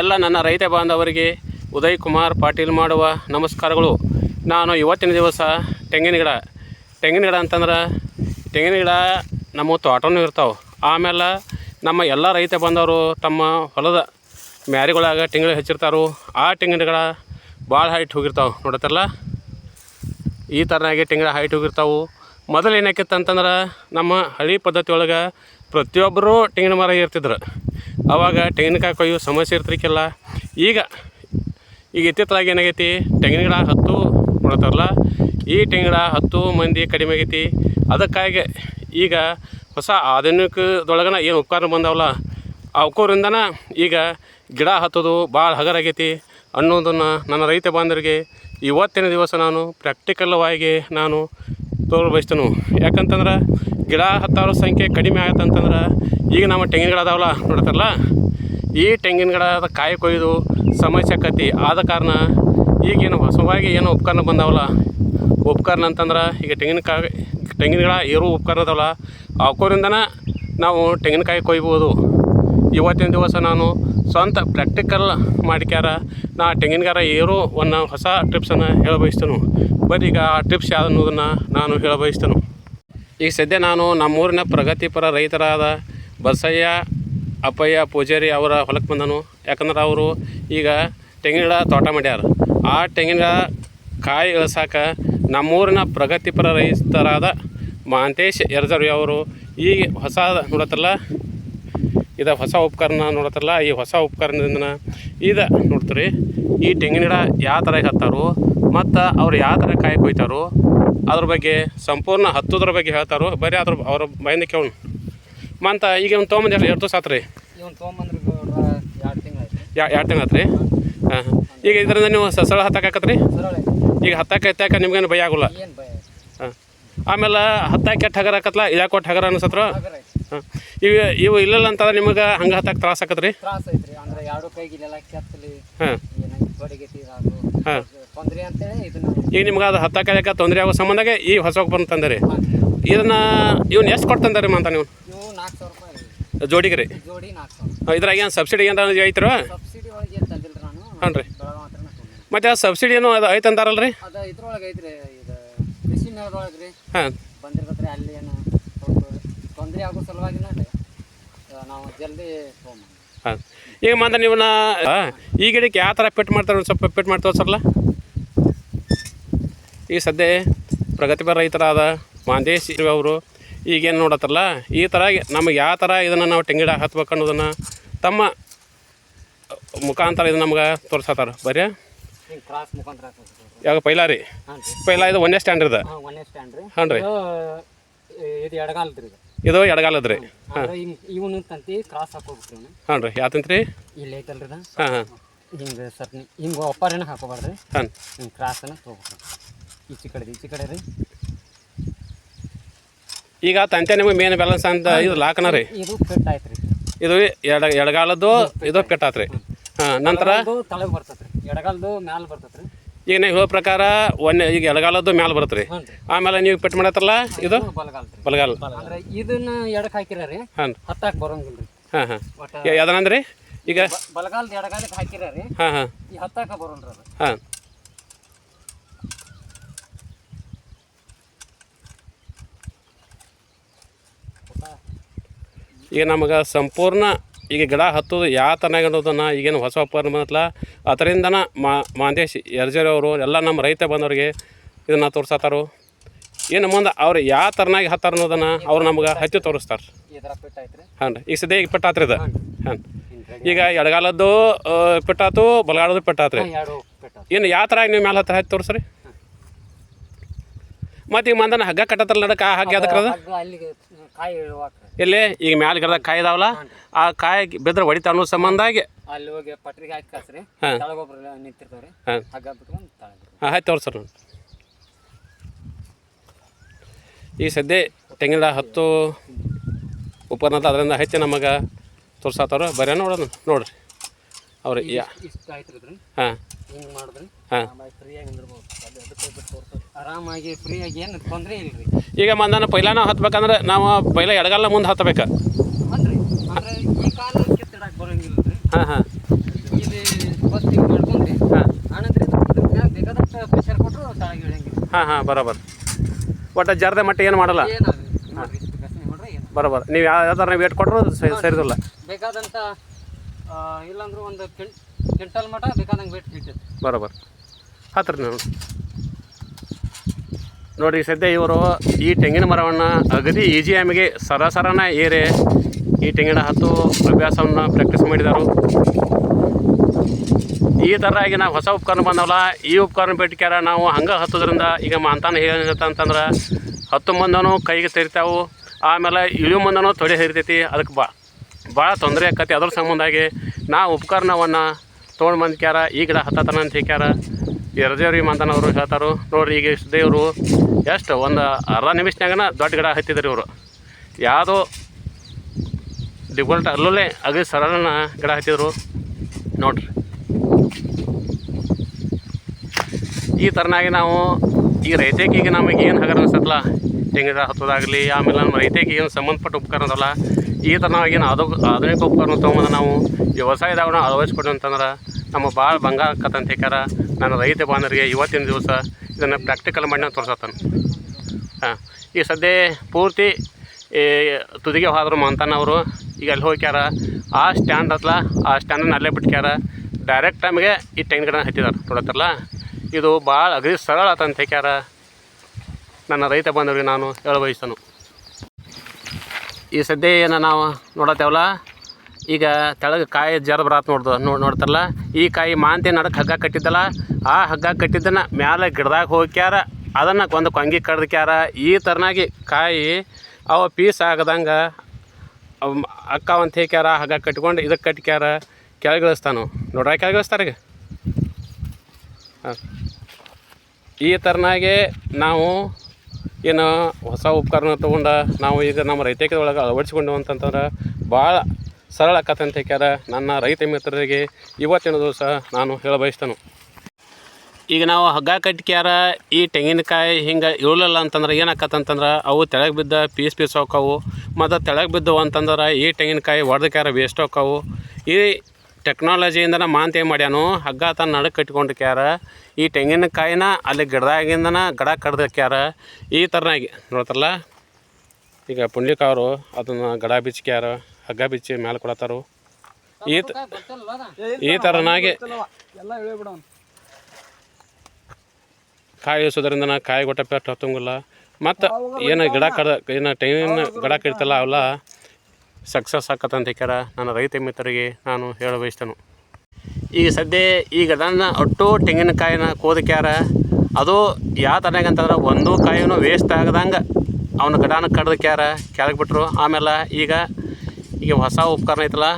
ಎಲ್ಲ ನನ್ನ ರೈತ ಬಾಂಧವರಿಗೆ ಉದಯ್ ಕುಮಾರ್ ಪಾಟೀಲ್ ಮಾಡುವ ನಮಸ್ಕಾರಗಳು. ನಾನು ಇವತ್ತಿನ ದಿವಸ ತೆಂಗಿನ ಗಿಡ ತೆಂಗಿನ ಗಿಡ ಅಂತಂದ್ರೆ ತೆಂಗಿನ ಗಿಡ ನಮ್ಮ ತೋಟನೂ ಇರ್ತಾವೆ. ಆಮೇಲೆ ನಮ್ಮ ಎಲ್ಲ ರೈತ ಬಂದವರು ತಮ್ಮ ಹೊಲದ ಮ್ಯಾರಿಗಳಾಗ ತೆಂಗಿನ ಹಚ್ಚಿರ್ತಾರೋ. ಆ ತೆಂಗಿನ ಗಿಡ ಭಾಳ ಹೈಟ್ ಹೋಗಿರ್ತಾವೆ. ನೋಡತ್ತಲ್ಲ ಈ ಥರನಾಗಿ ತೆಂಗಿನ ಹೈಟ್ ಹೋಗಿರ್ತಾವೆ. ಮೊದಲು ಏನಾಕಿತ್ತು ಅಂತಂದ್ರೆ ನಮ್ಮ ಹಳಿ ಪದ್ಧತಿ ಒಳಗೆ ಪ್ರತಿಯೊಬ್ಬರೂ ತೆಂಗಿನ ಮರ ಇರ್ತಿದ್ರು ಅವಾಗ ತೆಂಗಿನಕಾಯಿ ಕೊಯ್ಯೋ ಸಮಸ್ಯೆ ಇರ್ತಿರ್ಕಿಲ್ಲ ಈಗ ಈಗ ಇತ್ತಿತ್ತಲಾಗಿ ಏನಾಗೈತಿ? ತೆಂಗಿನ ಗಿಡ ಹತ್ತು ಕೊಡ್ತಾರಲ್ಲ ಈ ತೆಂಗಿನ ಗಿಡ ಹತ್ತು ಮಂದಿ ಕಡಿಮೆ ಆಗೈತಿ. ಅದಕ್ಕಾಗಿ ಈಗ ಹೊಸ ಆಧುನಿಕದೊಳಗನ ಏನು ಉಪ್ಕಾರ ಬಂದವಲ್ಲ ಆ ಅವಕೋರಿಂದನ ಈಗ ಗಿಡ ಹತ್ತೋದು ಭಾಳ ಹಗರಾಗೈತಿ ಅನ್ನೋದನ್ನು ನನ್ನ ರೈತ ಬಾಂಧವರಿಗೆ ಇವತ್ತಿನ ದಿವಸ ನಾನು ಪ್ರಾಕ್ಟಿಕಲ್ವಾಗಿ ನಾನು ತೋರು ಬಯಸ್ತೇನೆ ಯಾಕಂತಂದ್ರೆ ಗಿಡ ಹತ್ತಾರು ಸಂಖ್ಯೆ ಕಡಿಮೆ ಆಯ್ತಂತಂದ್ರೆ ಈಗ ನಮ್ಮ ತೆಂಗಿನ ಗಿಡ ಅದಾವಲ್ಲ ನೋಡ್ತಾರಲ್ಲ, ಈ ತೆಂಗಿನ ಗಿಡದ ಕಾಯಿ ಕೊಯ್ದು ಸಮಸ್ಯೆ ಆಕತಿ. ಆದ ಕಾರಣ ಈಗೇನು ಹೊಸವಾಗಿ ಏನು ಉಪಕರಣ ಬಂದಾವಲ್ಲ, ಉಪಕರಣ ಅಂತಂದ್ರೆ ಈಗ ತೆಂಗಿನಕಾಯಿ ತೆಂಗಿನ ಗಿಡ ಏರು ಉಪಕರಣ ಅದಾವಲ್ಲ ಅವಕೋರಿಂದನ ನಾವು ತೆಂಗಿನಕಾಯಿ ಕೊಯ್ಬೋದು. ಇವತ್ತಿನ ದಿವಸ ನಾನು ಸ್ವಂತ ಪ್ರಾಕ್ಟಿಕಲ್ ಮಾಡ್ಕ್ಯಾರ, ನಾ ತೆಂಗಿನಗಾರ ಏರು ಒಂದು ಹೊಸ ಟ್ರಿಪ್ಸನ್ನು ಹೇಳಬಯಸ್ತೇನೆ. ಬರೀ ಈಗ ಆ ಟ್ರಿಪ್ಸ್ ಯಾವ್ದು ಅನ್ನೋದನ್ನು ನಾನು ಹೇಳ ಬಯಸ್ತೇನೆ ಈಗ ಸದ್ಯ ನಾನು ನಮ್ಮೂರಿನ ಪ್ರಗತಿಪರ ರೈತರಾದ ಬಸಯ್ಯ, ಅಪ್ಪಯ್ಯ, ಪೂಜಾರಿ ಅವರ ಹೊಲಕ್ಕೆ ಬಂದನು. ಯಾಕಂದ್ರೆ ಅವರು ಈಗ ತೆಂಗಿನ ತೋಟ ಮಾಡ್ಯಾರ. ಆ ತೆಂಗಿನ ಕಾಯಿ ಇಳಿಸಾಕ ನಮ್ಮೂರಿನ ಪ್ರಗತಿಪರ ರೈತರಾದ ಮಹಾಂತೇಶ್ ಯರ್ಜರ್ವಿ ಅವರು ಈ ಹೊಸ ನೋಡತ್ತಲ್ಲ, ಇದು ಹೊಸ ಉಪಕರಣ ನೋಡತ್ತಲ್ಲ, ಈ ಹೊಸ ಉಪಕರಣದಿಂದ ಇದು ನೋಡ್ತೀರಿ, ಈ ತೆಂಗಿನ ಗಿಡ ಯಾವ ಥರ ಹತ್ತಾರೋ ಮತ್ತು ಅವ್ರು ಯಾವ ಥರ ಕಾಯಿ ಕೊಯ್ತಾರೋ ಅದ್ರ ಬಗ್ಗೆ ಸಂಪೂರ್ಣ ಹತ್ತೋದ್ರ ಬಗ್ಗೆ ಹೇಳ್ತಾರೋ ಬರೀ ಅದ್ರ ಅವ್ರ ಬಾಯಿಂದ ಕೇಳೋಣ ಮಂತ ಈಗ ಒಂದು ತೊಗೊಂಬಂದು ಎರಡು ಎರಡು ದಿವಸ ಆತ್ರಿ? ಎರಡು ತಿಂಗಳು ಆತ್ರಿ? ಹಾಂ ಈಗ ಇದರಿಂದ ನೀವು ಸಸಳ ಹತ್ತಾಕತ್ರಿ ಈಗ ಹತ್ತಾಕ ಎತ್ತಾಕ ನಿಮ್ಗೇನು ಭಯ ಆಗೋಲ್ಲ? ಹಾಂ. ಆಮೇಲೆ ಹತ್ತಾಕೆ ಠಗರ ಹಗರ ಆಕತ್ಲ? ಇದಾಗ ಕೊಟ್ಟು ಹಗರ ಅನ್ಸತ್ರ? ಹಾಂ. ಇವು ಇವು ಇಲ್ಲಲ್ಲ ಅಂತಂದ್ರೆ ನಿಮಗೆ ಹಂಗೆ ಹತ್ತಾಕ ತ್ರಾಸ ಆಕತ್ರಿ? ಹಾಂ. ಹಾಂ. ತೊಂದ್ರೆ ಅಂತೇಳಿ ಇದನ್ನ ಈಗ ನಿಮ್ಗೆ ಅದು ಹತ್ತಾಕ ತೊಂದರೆ ಆಗೋ ಸಂಬಂಧಾಗೆ ಈ ಹೊಸ ಬಂದು ತಂದಿರಿ. ಇದನ್ನ ಇವ್ನ ಎಷ್ಟು ಕೊಟ್ಟು ತಂದಾರಿ ಅಂತ ನೀವು? ಇವು ನಾಲ್ಕು ಸಾವಿರ ರೂಪಾಯಿ ರೀ. ಜೋಡಿಗೆ ರೀ ಜೋಡಿ ನಾಲ್ಕು ಸಾವಿರ ಇದ್ರಾಗ ಏನು ಸಬ್ಸಿಡಿ ಏನಾರ ಐತ್ರ? ಸಬ್ಸಿಡಿ ಒಳಗೆ ಏನು ತಂದಿಲ್ಲ ನಾನು? ಹಾಂ ರೀ ಬೆಳಗಾವ್ ಹತ್ರನೇ ತೊಗೊಂಡೆ ಮತ್ತು ಆ ಸಬ್ಸಿಡಿ ಏನು ಅದು ಐತೆ ಅಂತಾರಲ್ರಿ ಅದು ಇದ್ರೊಳಗೆ ಐತ್ರಿ ಇದು ಕೃಷಿ ಮೇಳದೊಳಗೆ ರೀ. ಹಾಂ. ಬಂದಿರ್ತೈತ್ರಿ ಅಲ್ಲಿ ಏನು ಸ್ವಲ್ಪ ತೊಂದರೆ ಆಗೋ ಸಲುವಾಗಿನ ರೀ. ಆ, ನಾವು ಜಲ್ದಿ ತೊಗೊಂಬಂದ್ವಿ ಹಾಂ. ಈಗ ಮತ್ತೆ ನೀವನ್ನ ಆ, ಈ ಗಿಡಕ್ಕೆ ಯಾವ ಥರ ಪೆಟ್ ಮಾಡ್ತಾರೆ ಒಂದು ಸ್ವಲ್ಪ ಪೆಟ್ ಮಾಡ್ತಾರೆ ಸರ್ಲ ಈಗ ಸದ್ಯ ಪ್ರಗತಿಪರ ರೈತರಾದ ಮಾಂದೇಶ್ ಅವರು ಈಗೇನು ನೋಡತ್ತಲ್ಲ ಈ ಥರ ನಮಗೆ ಯಾವ ಥರ ಇದನ್ನು ನಾವು ತೆಂಗಿಡ ಹತ್ಬೇಕು ಅನ್ನೋದನ್ನು ತಮ್ಮ ಮುಖಾಂತರ ಇದು ನಮ್ಗೆ ತೋರಿಸತ್ತಾರ. ಬರೀ ಯಾವಾಗ ಪೈಲಾ ರೀ? ಪೈಲಾ ಇದು ಒಂದೇ ಸ್ಟ್ಯಾಂಡ್ ಇದೆ ಹಾಂ ರೀ. ಇದು ಎಡಗಾಲದ ರೀ ಅಂದ್ರೆ ಇವನು ತಂತಿ ಕ್ರಾಸ್ ಹಾಂ ರೀ. ಯಾತಂತ್ರಿ ಇಲ್ಲಿ ಐತಲ್ರಿ ಹಾಂ ಹಾಂ ಹಿಂಗೆ ಸರ್ನಿ ಹಿಂಗೆ ಒಪ್ಪಾರೇನ ಹಾಕೋಬಾರ್ದ್ರಿ? ಹಾಂ ಹಿಂಗೆ ಕ್ರಾಸನ್ನು ತೊಗೋಬೇಕ್ರಿ ಈಚೆ ಕಡೆ ಈಚೆ ಕಡೆ ರೀ ಈಗ ತಂತೆ ನಿಮಗೆ ಮೇನ್ ಬ್ಯಾಲೆನ್ಸ್ ಅಂತ ಇದು ಲಾಕನ ರೀ? ಇದು ಫಿಟ್ ಆಯ್ತು ರೀ ಇದು ಎಡ ಎಡಗಾಲದ್ದು ಇದು ಪೆಟ್ಟಾತ್ರಿ ಹಾಂ ನಂತರ? ತಳಗ್ ಬರ್ತೈತೆ ರೀ ಎಡಗಾಲದ್ದು ಮ್ಯಾಲ ಬರ್ತೈತೆ ರೀ ಈಗ ನೀವು ಹೇಳೋ ಪ್ರಕಾರ ಒಂದೇ ಈಗ ಎಡಗಾಲದ್ದು ಮ್ಯಾಲೆ ಬರುತ್ತೆ ರೀ. ಆಮೇಲೆ ನೀವು ಪೆಟ್ಟು ಮಾಡತ್ತಲ್ಲ ಇದು? ಬಲಗಾಲ್. ಅಂದ್ರೆ ಇದನ್ನ ಎಡಕ್ಕೆ ಹಾಕಿರ ರೀ ಹಾಂ ಹತ್ತಾಕ್ ಬರೋಂಗಿಲ್ಲ ರೀ. ಹಾಂ ಹಾಂ. ಯಾವ್ದನಂದ್ರಿ ಈಗ? ಬಲಗಾಲದ ಎಡಗಾಲಕ್ಕೆ ಹಾಕಿರ ರೀ ಹಾಂ ಹಾಂ. ಹತ್ತಾಕ ಅದು ಹಾಂ. ಈಗ ನಮಗೆ ಸಂಪೂರ್ಣ ಈಗ ಗಿಡ ಹತ್ತೋದು ಯಾವ ತನಾಗ ಅನ್ನೋದನ್ನು ಈಗೇನು ಹೊಸ ಬಂದಲ್ಲ ಅದರಿಂದನ ಮಾಂದೇಶ್ ಯರ್ಜರಿ ಅವರು ಎಲ್ಲ ನಮ್ಮ ರೈತ ಬಂದವರಿಗೆ ಇದನ್ನು ತೋರ್ಸತ್ತಾರು ಏನು ಮುಂದೆ ಅವ್ರು ಯಾವ ಥರನಾಗಿ ಹತ್ತಾರ ಅನ್ನೋದನ್ನು ಅವ್ರು ನಮ್ಗೆ ಹಚ್ಚಿ ತೋರಿಸ್ತಾರೆ. ಹಾಂ ರೀ ಈಗ ಸದ್ಯ ಈಗ ಪೆಟ್ಟಾತ್ರಿ ಇದು? ಹಾಂ ಈಗ ಎಡಗಾಲದ್ದು ಪೆಟ್ಟಾತು ಬಲಗಾಲದ್ದು ಪೆಟ್ಟಾತ್ರಿ ಏನು ಯಾವ ಥರ ನೀವು ಮೇಲೆ ಹತ್ತಿರ ಹಚ್ಚಿ ತೋರಿಸ್ರಿ? ಮತ್ತು ಈಗ ಮಂದನ ಹಗ್ಗ ಕಟ್ಟತ್ತಲ್ಲ ನಡಕ ಆ ಹಗ್ಗ ಅದಕ್ಕೆ ಅದು ಕಾಯಿ ಎಲ್ಲಿ? ಈಗ ಮ್ಯಾಲ ಗಿಡದಾಗ ಕಾಯಿ ಇದಾವಲ್ಲ ಆ ಕಾಯಿ ಬಿದ್ರೆ ಹೊಡಿತ ಅನ್ನೋ ಸಂಬಂಧಾಗಿ ಅಲ್ಲಿ ಹೋಗಿ ಪಟ್ರಿಗೆ ಹಾಕಿ ಕಳ್ಸ್ರಿ. ಹಾಂ. ತಳಗೊಬ್ರು ನಿಂತಿರ್ತಾವ್ರಿ. ಹಾಂ. ಹಗ್ಗ ಬಿಟ್ಕೊಂಡು ತಳಗ ಹಾಂ ಆಯ್ತು ತೋರಿಸ್ರಿ ನೋಡಿ ಈಗ ಸದ್ಯ ತೆಂಗಿನ ಹತ್ತು ಉಪಕರಣ ಅದರಿಂದ ಹೆಚ್ಚು ನಮಗೆ ತೋರ್ಸಾತವ್ರು. ಬರೀ ನೋಡೋಣ ನೋಡ್ರಿ. ಅವ್ರ ಯಾ ಇಷ್ಟ ಆಯ್ತು ರೀ ಹಾಂ. ಹಿಂಗೆ ಮಾಡಿದ್ರೆ? ಹಾಂ. ಫ್ರೀಯಾಗಿ ನಿಂದಿರ್ಬೋದು. ಅದಕ್ಕೆ ಬಿಟ್ಟು ಆರಾಮಾಗಿ ಫ್ರೀಯಾಗಿ ಏನು ತೊಂದರೆ ಇಲ್ಲ ರೀ ಈಗ ಮಂದನ ಪೈಲ ನಾವು ಹತ್ಬೇಕಂದ್ರೆ ನಾವು ಪೈಲ ಎಡಗಾಲ ಮುಂದೆ ಹತ್ತಬೇಕು ಅಂದ್ರೆ ಅಂದ್ರೆ ಈ ಕಾಲ ಕೆತ್ತಿಡಕ್ಕೆ ಬರಂಗಿಲ್ಲ ರೀ ಹಾಂ ಹಾಂ. ಇಲ್ಲಿ ಫಸ್ಟ್ ಹಿಂಗೆ ಮಾಡ್ಕೊಂಡ್ರಿ. ಹಾಂ. ಆನಂತರ ಬೇಕಾದಷ್ಟು ಪ್ರೆಷರ್ ಕೊಟ್ಟರು ತಾಳಾಗಿ ಇಳಿಯಂಗಿಲ್ಲ ಹಾಂ ಹಾಂ ಬರೋಬರ್. ಒಟ್ಟು ಜರ್ದ ಮಟ್ಟ ಏನು ಮಾಡಲ್ಲ. ಏನಾದ್ರಿ? ನೋಡ್ರಿ ಏನು ಬರೋಬರ್. ನೀವು ಯಾವ ಥರ ವೇಟ್ ಕೊಟ್ಟರು ಸರಿ ಸರಿದಿಲ್ಲ. ಬೇಕಾದಂಥ ಇಲ್ಲಾಂದ್ರೂ ಒಂದು ಕ್ವಿಂಟ್ ಕ್ವಿಂಟಲ್ ಮಟ ಬೇಕಾದಂಗೆ ವೇಟ್ ಬರೋಬರ್. ಹತ್ರ ನೀವು. ನೋಡಿ, ಸದ್ಯ ಇವರು ಈ ತೆಂಗಿನ ಮರವನ್ನು ಅಗದಿ ಈಜಿ ಆಮಿಗೆ ಸರಸರನ ಏರಿ ಈ ತೆಂಗಿನ ಹತ್ತು ಅಭ್ಯಾಸವನ್ನು ಪ್ರಾಕ್ಟೀಸ್ ಮಾಡಿದರು. ಈ ಥರ ಆಗಿ ನಾವು ಹೊಸ ಉಪಕರಣ ಬಂದವಲ್ಲ, ಈ ಉಪಕರಣ ಬಿಟ್ಕ್ಯಾರ ನಾವು ಹಂಗೆ ಹತ್ತೋದ್ರಿಂದ ಈಗ ಮಾಂತಾನ ಅಂತಂದ್ರೆ ಹತ್ತು ಮಂದನೂ ಕೈಗೆ ಸೇರ್ತಾವೆ ಆಮೇಲೆ ಇಳಿ ಮಂದನೂ ತೊಡೆ ಸೇರ್ತೈತಿ, ಅದಕ್ಕೆ ಬಾ. ಭಾಳ ತೊಂದರೆ ಆಕತಿ. ಅದ್ರ ಸಂಬಂಧಾಗಿ ನಾ ಉಪಕರಣವನ್ನು ತೊಗೊಂಡು ಬಂದ್ಕ್ಯಾರ. ಈ ಗಿಡ ಹತ್ತತನ ಅಂತ ಹೇಳ್ಕ್ಯಾರ. ಎರದೇವ್ರಿ ಮಂತನವರು ಹೇಳ್ತಾರು. ನೋಡ್ರಿ ಈಗ ದೇವರು ಎಷ್ಟು ಒಂದು ಅರ್ಧ ನಿಮಿಷನಾಗನ ದೊಡ್ಡ ಗಿಡ ಹತ್ತಿದ್ರು ಇವರು. ಯಾವುದೋ ಡಿಫಾಲ್ಟ್ ಅಲ್ಲೇ ಅಗದಿ ಸರಳನ ಗಿಡ ಹತ್ತಿದ್ರು. ನೋಡ್ರಿ. ಈ ಥರನಾಗಿ ನಾವು ಈ ರೈತಕಿಗೆ ನಮಗೆ ಏನು ಹಗರ ಅನ್ಸತ್ತಲ್ಲ ತೆಂಗಿನ ಹತ್ತೋದಾಗಲಿ, ಆಮೇಲೆ ನಮ್ಮ ರೈತಕ್ಕೆ ಏನು ಸಂಬಂಧಪಟ್ಟ ಉಪಕರಣ ಅದಲ್ಲ ಈ ಥರ ನಾವು ಅದು ಆಧುನಿಕ ಉಪಕರಣ ತೊಗೊಂಬಂದು ನಾವು ವ್ಯವಸಾಯದಾಗ ನಾವು ಅಂತಂದ್ರೆ ನಮ್ಮ ಭಾಳ ಬಂಗಾರ ಆಕತ್ತಂತ ಹೇಳ್ಯಾರ ನನ್ನ ರೈತ ಬಾಂಧವರಿಗೆ ಇವತ್ತಿನ ದಿವಸ ಇದನ್ನು ಪ್ರಾಕ್ಟಿಕಲ್ ಮಾಡಿ ನಾನು ತೋರಿಸತ್ತಾನೆ. ಹಾಂ, ಈ ಸದ್ಯ ಪೂರ್ತಿ ತುದಿಗೆ ಹೋದ್ರು ಮಂತನವರು ಈಗ ಅಲ್ಲಿ ಹೋಗ್ಯಾರ? ಆ ಸ್ಟ್ಯಾಂಡ್ ಅತ್ಲ, ಆ ಸ್ಟ್ಯಾಂಡನ್ನು ಅಲ್ಲೇ ಬಿಟ್ಕ್ಯಾರ. ಡೈರೆಕ್ಟ್ ಟೈಮ್ಗೆ ಈ ತೆಂಗಿನ ಗಿಡನ ಹತ್ತಿದಾರೆ ನೋಡತ್ತಲ್ಲ ಇದು ಭಾಳ ಅಗದಿ ಸರಳ ಆತಂತ ಹೇಳ್ಯಾರ ನನ್ನ ರೈತ ಬಾಂಧವರಿಗೆ ನಾನು ಹೇಳ ಬಯಸ್ತನು ಈ ಸದ್ಯ ಏನು ನಾವು ನೋಡತ್ತೇವಲ್ಲ? ಈಗ ತೆಳಗೆ ಕಾಯಿ ಜರ ಬರತ್ತೆ ನೋಡ್ದು ನೋಡಿ ನೋಡ್ತಾರಲ್ಲ? ಈ ಕಾಯಿ ಮಾಂತಿ ನಡಕ್ಕೆ ಹಗ್ಗ ಕಟ್ಟಿದ್ದಲ್ಲ, ಆ ಹಗ್ಗ ಕಟ್ಟಿದ್ದನ್ನ ಮ್ಯಾಲೆ ಗಿಡದಾಗ ಹೋಗ್ಯಾರ, ಅದನ್ನು ಒಂದು ಕೊಂಗಿ ಕಡ್ದ್ಕ್ಯಾರ. ಈ ಥರನಾಗಿ ಕಾಯಿ ಅವ ಪೀಸ್ ಆಗದಂಗೆ ಅಕ್ಕ ಅಂತ ಹೇಕ್ಯಾರ, ಹಗ್ಗ ಕಟ್ಕೊಂಡು ಇದಕ್ಕೆ ಕಟ್ಕ್ಯಾರ. ಕೆಳಗಿಳಿಸ್ತಾನು ನೋಡ್ರ ಕೆಳಗಿಳಿಸ್ತಾರ ಈಗ? ಈ ಥರನಾಗೆ ನಾವು ಏನು ಹೊಸ ಉಪಕರಣ ತೊಗೊಂಡ ನಾವು ಈಗ ನಮ್ಮ ರೈತಕಿ ಒಳಗೆ ಅಳವಡಿಸ್ಕೊಂಡು ಅಂತಂತಂದ್ರೆ ಭಾಳ ಸರಳ ಆಕತ್ತೆ ಅಂತ ಹೇಳ್ಯಾರ ನನ್ನ ರೈತ ಮಿತ್ರರಿಗೆ ಇವತ್ತಿನ ದಿವಸ ನಾನು ಹೇಳ ಬಯಸ್ತೇನೆ. ಈಗ ನಾವು ಹಗ್ಗ ಕಟ್ಕ್ಯಾರ ಈ ತೆಂಗಿನಕಾಯಿ ಹಿಂಗೆ ಇಳಲಿಲ್ಲ ಅಂತಂದ್ರೆ ಏನಾಕತ್ತಂತಂದ್ರೆ ಅವು ತೆಳಗೆ ಬಿದ್ದ ಪೀಸ್ ಪೀಸ್ ಹೋಕ್ಕವು. ಮತ್ತು ತೆಳಗೆ ಬಿದ್ದವು ಅಂತಂದ್ರೆ ಈ ತೆಂಗಿನಕಾಯಿ ಹೊಡೆದಕ್ಯಾರ ವೇಸ್ಟ್ ಹೋಕ್ಕವು. ಈ ಟೆಕ್ನಾಲಜಿಯಿಂದನ ಮಾಂತ ಏನು ಮಾಡ್ಯಾನು? ಹಗ್ಗ ತನ್ನ ನಡುಕ್ ಕಟ್ಕೊಂಡು ಕ್ಯಾರ. ಈ ತೆಂಗಿನಕಾಯಿನ ಅಲ್ಲಿ ಗಿಡದಾಗಿಂದನ ಗಡ ಕಡ್ದಕ್ಯಾರ ಈ ಥರನಾಗಿ ನೋಡ್ತಾರಲ್ಲ? ಈಗ ಪುಂಡಿಕಾವರು ಅದನ್ನು ಗಡ ಬಿಚ್ಕ್ಯಾರ, ಹಗ್ಗ ಬಿಚ್ಚಿ ಮೇಲೆ ಕೊಡತ್ತಾರು ಈ ಈ ಥರನಾಗಿ ಕಾಯಿ ಇಳಿಸೋದ್ರಿಂದ ಕಾಯಿ ಗೊಟ್ಟ ಪೆಟ್ಟು ಹತ್ತಂಗಿಲ್ಲ. ಮತ್ತು ಏನು ಗಿಡ ಕಡ್ದ ಏನು ತೆಂಗಿನ ಗಿಡ ಕಡಿತಲ್ಲ ಅವೆಲ್ಲ ಸಕ್ಸಸ್ ಆಕತ್ತಂತ ಕರ ನನ್ನ ರೈತ ಮಿತ್ರರಿಗೆ ನಾನು ಹೇಳ ಬಯಸ್ತೇನೆ. ಈಗ ಸದ್ಯ ಈಗ ನನ್ನ ಒಟ್ಟು ತೆಂಗಿನಕಾಯಿನ ಕೋದಕ್ಯಾರ ಅದು ಯಾವ ಅಂತಂದ್ರೆ ಒಂದು ಕಾಯಿನೂ ವೇಸ್ಟ್ ಆಗದಂಗೆ ಅವನ ಗಡಾನ ಕಡ್ದಕ್ಯಾರ ಕೆಳಗೆ ಬಿಟ್ಟರು ಆಮೇಲೆ ಈಗ ಈಗ ಹೊಸ ಉಪಕರಣ ಐತಲ್ಲ,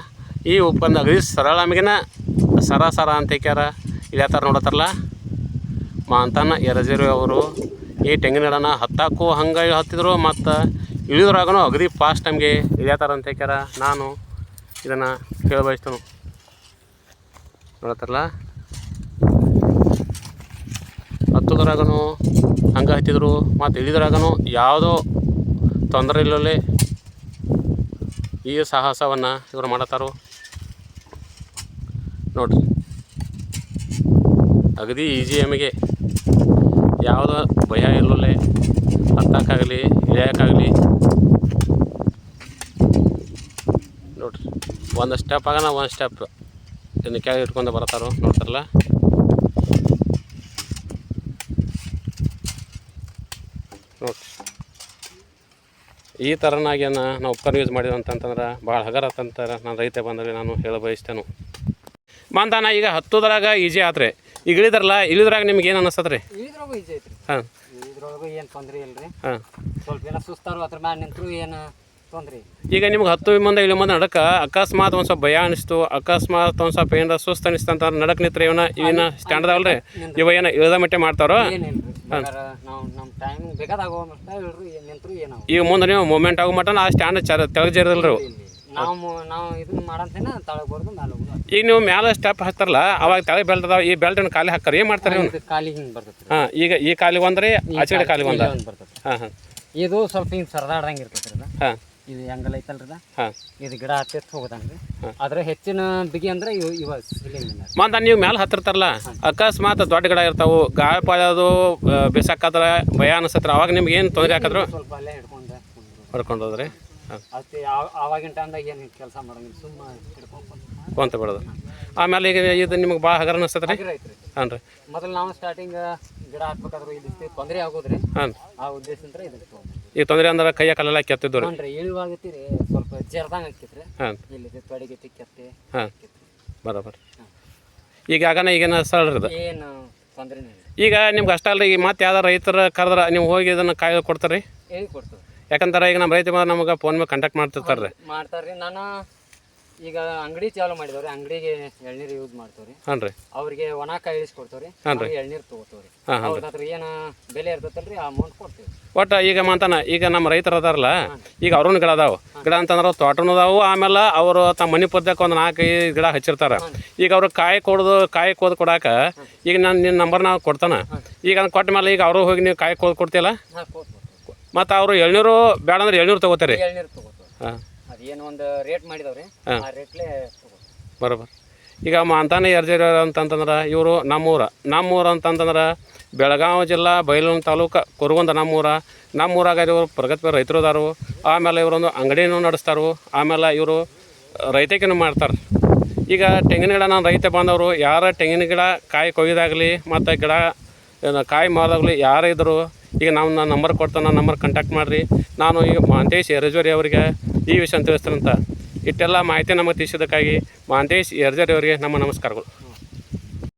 ಈ ಉಪಕರಣ ಅಗದಿ ಸರಳ ಮಿಗಿನ ಸರ ಸರ ಅಂತ ಹೇಳ್ಯಾರ ಇದೇ ಥರ ನೋಡತ್ತಾರಲ್ಲ ಮಾಂತನ ಎರಜಿರು ಅವರು ಈ ತೆಂಗಿನ ಗಿಡನ ಹತ್ತಾಕು ಹಂಗೆ ಹತ್ತಿದ್ರು ಮತ್ತು ಇಳಿದ್ರಾಗನು ಅಗದಿ ಫಾಸ್ಟ್ ಟೈಮ್ಗೆ ಅಂತ ಹೇಳ್ಯಾರ ನಾನು ಇದನ್ನು ಕೇಳಬಯಸ್ತೇನೆ ನೋಡತ್ತಾರಲ್ಲ ಹತ್ತುದ್ರಾಗನು ಹಂಗೆ ಹತ್ತಿದ್ರು, ಮತ್ತು ಇಳಿದ್ರಾಗನು ಯಾವುದೋ ತೊಂದರೆ ಇಲ್ಲ ಈ ಸಾಹಸವನ್ನು ಇವರು ಮಾಡತ್ತಾರು. ನೋಡ್ರಿ. ಅಗದಿ ಈಜಿ ಎಮಗೆ ಯಾವುದೋ ಭಯ ಇಲ್ಲಲೇ ಹತ್ತಕ್ಕಾಗಲಿ ಇಳಿಯೋಕ್ಕಾಗಲಿ ನೋಡ್ರಿ ಒಂದು ಸ್ಟೆಪ್ ಆಗೋಣ ಒಂದು ಸ್ಟೆಪ್ ಇನ್ನು ಕೆಳಗೆ ಇಟ್ಕೊಂಡು ಬರ್ತಾರೋ ನೋಡ್ತಾರಲ್ಲ? ನೋಡ್ರಿ. ಈ ಥರನಾಗಿ ನಾವು ಉಪ್ಕರ್ ಯೂಸ್ ಮಾಡಿದ್ವಿ ಅಂತಂತಂದ್ರೆ ಭಾಳ ಹಗರ ಅಂತಂತಾರೆ ನಾನು ರೈತ ಬಂದರೆ ನಾನು ಹೇಳ ಬಯಸ್ತೇನೆ. ಬಂದಾನ ಈಗ ಹತ್ತೋದ್ರಾಗ ಈಜಿ ಆತ್ರಿ. ಈಗ ಇಳಿದ್ರಲ್ಲ ಇಳಿದ್ರಾಗ ನಿಮ್ಗೆ ಏನು ಅನ್ನಿಸ್ತದ್ರಿ ಹಾಂ. ಇದ್ರೊಳಗೂ ಏನು ತೊಂದ್ರೆ ಇಲ್ರಿ. ಹಾಂ. ಸ್ವಲ್ಪ ಏನೋ ಸುಸ್ತಾರು ಅದ್ರ ಮ್ಯಾಲ ನಿಂತರು ಏನು ತೊಂದ್ರೆ. ಈಗ ನಿಮ್ಗೆ ಹತ್ತು ಮಂದಿ ಇಲ್ಲಿ ಮುಂದೆ ನಡಕ ಅಕಸ್ಮಾತ್ ಒಂದು ಸ್ವಲ್ಪ ಭಯ ಅನಿಸ್ತು ಅಕಸ್ಮಾತ್ ಒಂದು ಸ್ವಲ್ಪ ಏನಾರ ಸುಸ್ತು ಅನಿಸ್ತು ಅಂತ ನಡಕ್ ನಿಂತ್ರೆ ಇವನ ಇವನ ಸ್ಟ್ಯಾಂಡ್ ಅದಾವಲ್ರಿ ಇವ ಏನ ಇಳದ ಮಟ್ಟೆ ಮಾಡ್ತಾರೋ? ಏನಿಲ್ರಿ ನಾವು ನಮ್ಮ ಟೈಮ್ ಬೇಕಾದಾಗ ಮಟ್ಟ ಇಳ್ರು ಏನ್ ನಿಂತರು ಏನವು ಈಗ ಮುಂದೆ ನೀವು ಮೂಮೆಂಟ್ ಆಗೋ ಮಟ್ಟ ಆ ಸ್ಟ್ಯಾಂಡ್ ಚರ ತೆಳಗೆ ಜೇರಿದಲ್ರಿ ನಾವು ಇದನ್ನ ಮಾಡಂತೇನ ತಳಗ್ ಬರ್ದು ಮ್ಯಾಲ ಹೋಗುದು. ಈಗ ನೀವು ಮ್ಯಾಲೆ ಸ್ಟೆಪ್ ಹಾಕ್ತಾರಲ್ಲ ಅವಾಗ ತಲೆ ಬೆಲ್ಟ್ ಅದಾವ ಈ ಬೆಲ್ಟ್ ಖಾಲಿ ಹಾಕ್ತಾರೆ ಏನು ಮಾಡ್ತಾರೆ ಇದು ಕಾಲಿಗೆ ಹಿಂಗೆ ಬರ್ತೈತಿ ಹಾಂ ಈಗ ಈ ಕಾಲಿ ಬಂದ್ರೆ ಆಚೆ ಕಡೆ ಕಾಲಿಗೆ ಒಂದ. ಒಂದು ಬರ್ತೈತಿ ಹಾಂ ಹಾಂ. ಇದು ಸ್ವಲ್ಪ ಹಿಂಗೆ ಸರದಾಡ್ದಂಗೆ ಇರ್ತೈತಿ ಇದು. ಹಾಂ. ಇದು ಹೆಂಗಲ್ಲ ಐತಲ್ರಿ ಇದು? ಹಾಂ. ಇದು ಗಿಡ ಹತ್ತಿತ್ತು ಹೋಗೋದಂಗ್ರಿ. ಆದ್ರೆ ಹೆಚ್ಚಿನ ಬಿಗಿ ಅಂದ್ರೆ ಇವು ಇವ ಸಿಲಿಂಗ್ ಮತ್ತು ನೀವು ಮೇಲೆ ಹತ್ತಿರ್ತಾರಲ್ಲ ಅಕಸ್ಮಾತ್ ದೊಡ್ಡ ಗಿಡ ಇರ್ತಾವು ಗಾಳಿ ಪಾಯೋದು ಬಿಸಾಕತ್ರ ಭಯ ಅನಿಸತ್ರ ಅವಾಗ ನಿಮ್ಗೆ ಏನು ತೊಂದರೆ ಹಾಕಿದ್ರು? ಸ್ವಲ್ಪ ಅಲ್ಲೇ ಹಿಡ್ಕೊಂಡು. ಹೊಡ್ಕೊಂಡು ಹೋದ್ರಿ. ಅಷ್ಟೇ ಆವಾಗಿನ ಟೈಮ್ದಾಗ ಏನು ಕೆಲಸ ಮಾಡಂಗಿಲ್ಲ ಸುಮ್ಮ ಹಿಡ್ಕೊಂಡು. ಕೊಂತ ಬಿಡೋದು. ಆಮೇಲೆ ಈಗ ಇದು ನಿಮ್ಗೆ ಭಾಳ ಹಗರ ಅನಿಸ್ತದ್ರಿ ರೀ ಹಾಂ ರೀ. ಮೊದಲು ನಾವು ಸ್ಟಾರ್ಟಿಂಗ್ ಗಿಡ ಹಾಕ್ಬೇಕಾದ್ರೆ ಇಲ್ಲಿ ತೊಂದರೆ ಆಗೋದ್ರಿ. ಹಾಂ ಆ ಉದ್ದೇಶದಿಂದ ಅಂದ್ರೆ ಈಗ ತೊಂದರೆ ಅಂದ್ರೆ ಕೈಯ ಕಲ್ಲೆಲ್ಲ ಕೆತ್ತಿದ್ದು ರೀ. ನೋಡ್ರಿ ಇಳಿವಾಗತ್ತೀರಿ ಸ್ವಲ್ಪ ಜರ್ದಂಗೆ ರೀ ಹಾಂ ಇಲ್ಲಿ ತೊಡಗಿತಿ ಕೆತ್ತಿ. ಹಾಂ ಬರೋಬರ್. ಈಗ ಆಗನ ಈಗೇನು ಸರಳ ಇದು? ಏನು ತೊಂದರೆ ಈಗ ನಿಮ್ಗೆ ಅಷ್ಟಲ್ಲ ಈಗ ಮತ್ತೆ ಯಾವ್ದಾರು ರೈತರ ಕರೆದ್ರೆ ನೀವು ಹೋಗಿ ಇದನ್ನು ಕಾಯಿ ಕೊಡ್ತೀರಿ ಹೇಳಿ ಕೊಡ್ತೇವೆ? ಯಾಕಂದ್ರೆ ಈಗ ನಮ್ಮ ರೈತ ಬಂದ್ರೆ ನಮಗೆ ಫೋನ್ ಮೇಲೆ ಕಾಂಟ್ಯಾಕ್ಟ್ ಮಾಡ್ತಿರ್ತಾರೆ ರೀ ಮಾಡ್ತಾರ್ರಿ. ನಾನು ಈಗ ಅಂಗಡಿ ಚಾಲು ಮಾಡಿದವ್ರಿ. ಅಂಗಡಿಗೆ ಎಳ್ನೀರು ಯೂಸ್ ಮಾಡ್ತೇವ್ರಿ. ಹಾಂ ರೀ ಅವ್ರಿಗೆ ಒಣ ಕಾಯಿ ಇಳಿಸ್ಕೊಡ್ತೇವ್ರಿ ರೀ. ಎಳ್ನೀರು ತಗೋತೇವ್ರಿ. ಹಾಂ ಹಾಂ ಏನು ಬೆಲೆ ಇರ್ತೈತಲ್ರಿ ಆ ಅಮೌಂಟ್ ಕೊಡ್ತೀವಿ ಒಟ್ಟು ಈಗ ಮಂತಾನ ಈಗ ನಮ್ಮ ರೈತರು ಅದಾರಲ್ಲ ಈಗ ಅವ್ರನ್ನ ಗಿಡ ಅದಾವು. ಗಿಡ ಅಂತಂದ್ರೆ ತೋಟನೂ ಅದಾವು. ಆಮೇಲೆ ಅವರು ತಮ್ಮ ಮನೆ ಪದ್ದಕ್ಕೆ ಒಂದು ನಾಲ್ಕು ಐದು ಗಿಡ ಹಚ್ಚಿರ್ತಾರೆ. ಈಗ ಅವ್ರು ಕಾಯಿ ಕೊಡೋದು ಕಾಯಿ ಕೋದ್ ಕೊಡಾಕ ಈಗ ನಾನು ನಿನ್ನ ನಂಬರ್ ನಾವು ಕೊಡ್ತಾನೆ. ಈಗ ಅದನ್ನ ಕೊಟ್ಟ ಮೇಲೆ ಈಗ ಅವರು ಹೋಗಿ ನೀವು ಕಾಯಿ ಕೋದ್ ಕೊಡ್ತೀವಿ ಮತ್ತು ಅವರು ಎಳ್ನೀರು ಬೇಡ ಅಂದ್ರೆ ಎಳ್ನೀರು ತಗೋತಾರೆ. ಎಳ್ನೀರು ತಗೋತೇವೆ ಹಾಂ. ಅದೇನು ಒಂದು ರೇಟ್ ಮಾಡಿದವ್ರಿ ಹಾಂ. ಆ ರೇಟ್ಲೆ ತಗೋತೀವಿ ಬರೋಬರ್. ಈಗ ಮಾಂತಾನೆ ಎರ್ಜರಿ ಅಂತಂತಂದ್ರೆ ಇವರು ನಮ್ಮೂರ. ನಮ್ಮೂರ ಅಂತಂತಂದ್ರೆ ಬೆಳಗಾವಿ ಜಿಲ್ಲಾ ಬೈಲೂರು ತಾಲೂಕು ಕುರುಗುಂದ ನಮ್ಮೂರ. ನಮ್ಮೂರಾಗ ಇವರು ಪ್ರಗತಿಪರ ರೈತರು ಅದಾರು ಆಮೇಲೆ ಇವರೊಂದು ಅಂಗಡಿನೂ ನಡೆಸ್ತಾರು. ಆಮೇಲೆ ಇವರು ರೈತಕಿನೂ ಮಾಡ್ತಾರೆ. ಈಗ ತೆಂಗಿನ ಗಿಡ ನಾನು ರೈತ ಬಂದವರು ಯಾರ ತೆಂಗಿನ ಗಿಡ ಕಾಯಿ ಕೊಯ್ದಾಗಲಿ ಮತ್ತು ಗಿಡ ಏನು ಕಾಯಿ ಮಾರಾಗಲಿ ಯಾರೇ ಇದ್ದರು ಈಗ ನಾವು ನಾನು ನಂಬರ್ ಕೊಡ್ತಾನೆ ನಂಬರ್ ಕಾಂಟ್ಯಾಕ್ಟ್ ಮಾಡಿರಿ. ನಾನು ಈಗ ಮಹಂತೇಶ್ ಯರಜೋರಿ ಅವರಿಗೆ ಈ ವಿಷಯ ತಿಳಿಸ್ತಾರಂತ ಇಷ್ಟೆಲ್ಲ ಮಾಹಿತಿ ನಮಗೆ ತಿಳಿಸೋದಕ್ಕಾಗಿ ಮಾಂತೇಶ್ ಯರಜೋರಿ ಅವರಿಗೆ ನಮ್ಮ ನಮಸ್ಕಾರಗಳು.